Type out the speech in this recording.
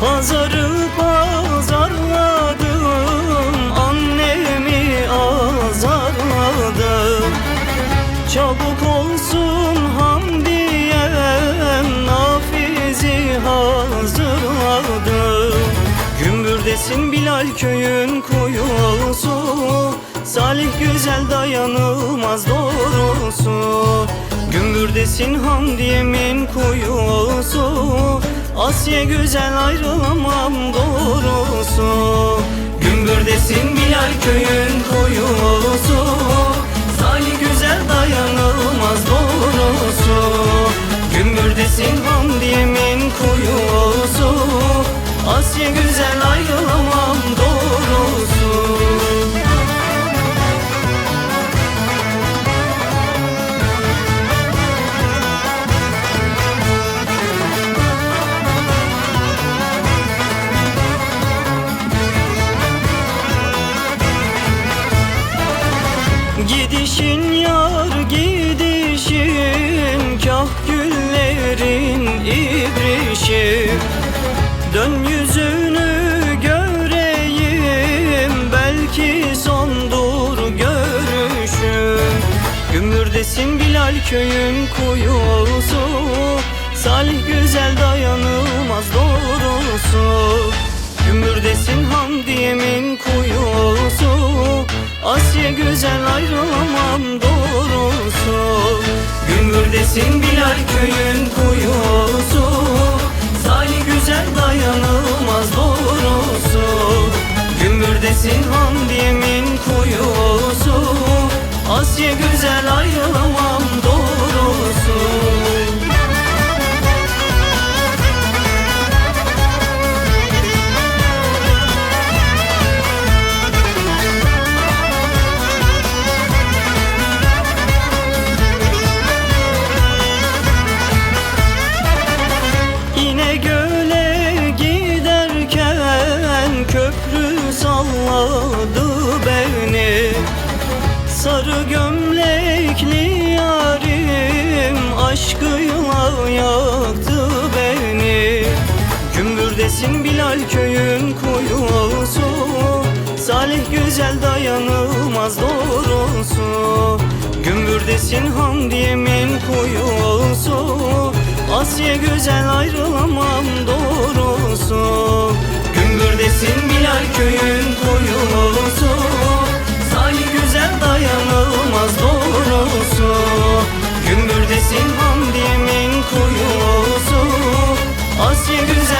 Pazarı pazarladım Annemi azarladım. Çabuk olsun hamdiyem Nafizi hazırladım. Gümbürdesin Bilal köyün kuyusu Salih güzel dayanılmaz doğrusu. Gümbürdesin Hamdiyemin kuyusu Asya güzel ayrılamam doğrusu Gümbürdesin Bilal köyün kuyusu Salih güzel dayanılmaz doğrusu Gümbürdesin Hamdiye'min kuyusu Asya güzel Gümürdesin Bilal köyün kuyusu Salih güzel dayanılmaz doğrusu. Gümürdesin Hamdiye'min kuyusu Asya güzel ayrılamam doğrusu. Gümbürdesin Bilal köyün kuyusu Salih güzel Sarı gömlekli yarim aşkıyla yaktı beni. Gümbürdesin Bilal köyün kuyusu Salih güzel dayanılmaz doğrusu. Gümbürdesin Hamdiye'min kuyusu Asya güzel ayrılamam güzel